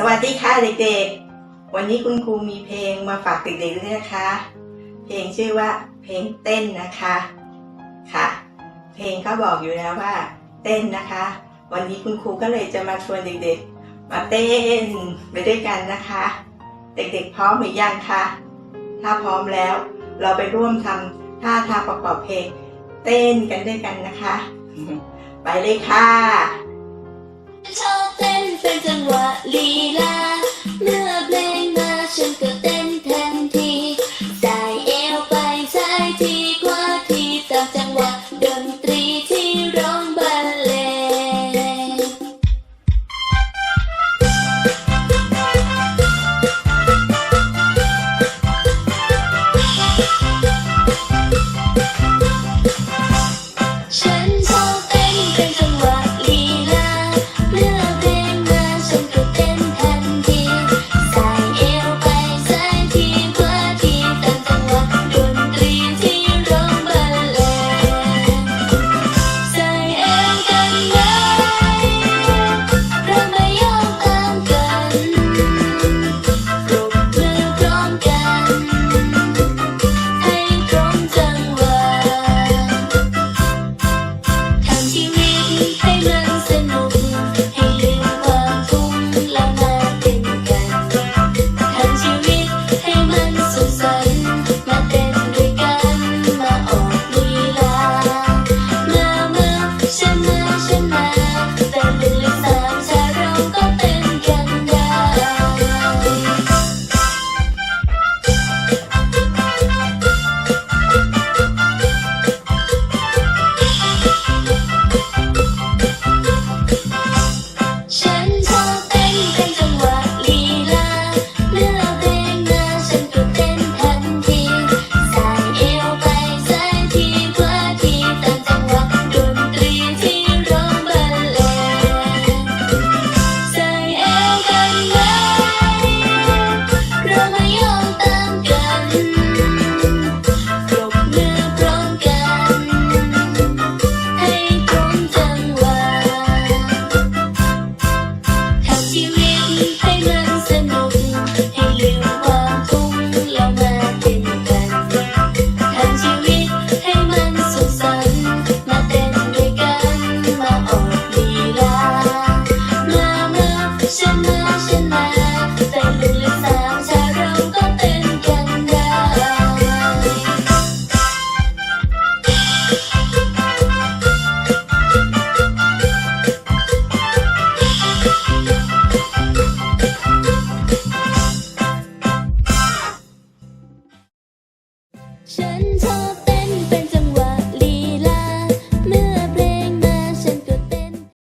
สวัสดีค่ะเด็กๆ วันนี้คุณครูมีเพลงมาฝากเด็กๆด้วยนะคะ เพลงชื่อว่าเพลงเต้นนะคะค่ะ เพลงก็บอกอยู่แล้วว่า เต้นนะคะ วันนี้คุณครูก็เลยจะมาชวนเด็กๆ มาเต้นไปด้วยกันนะคะ เด็กๆพร้อมหรือยังคะถ้าพร้อมแล้ว เราไปร่วมทำท่าทางประกอบเพลง เต้นกันด้วยกันนะคะ ไปเลยค่ะ 选择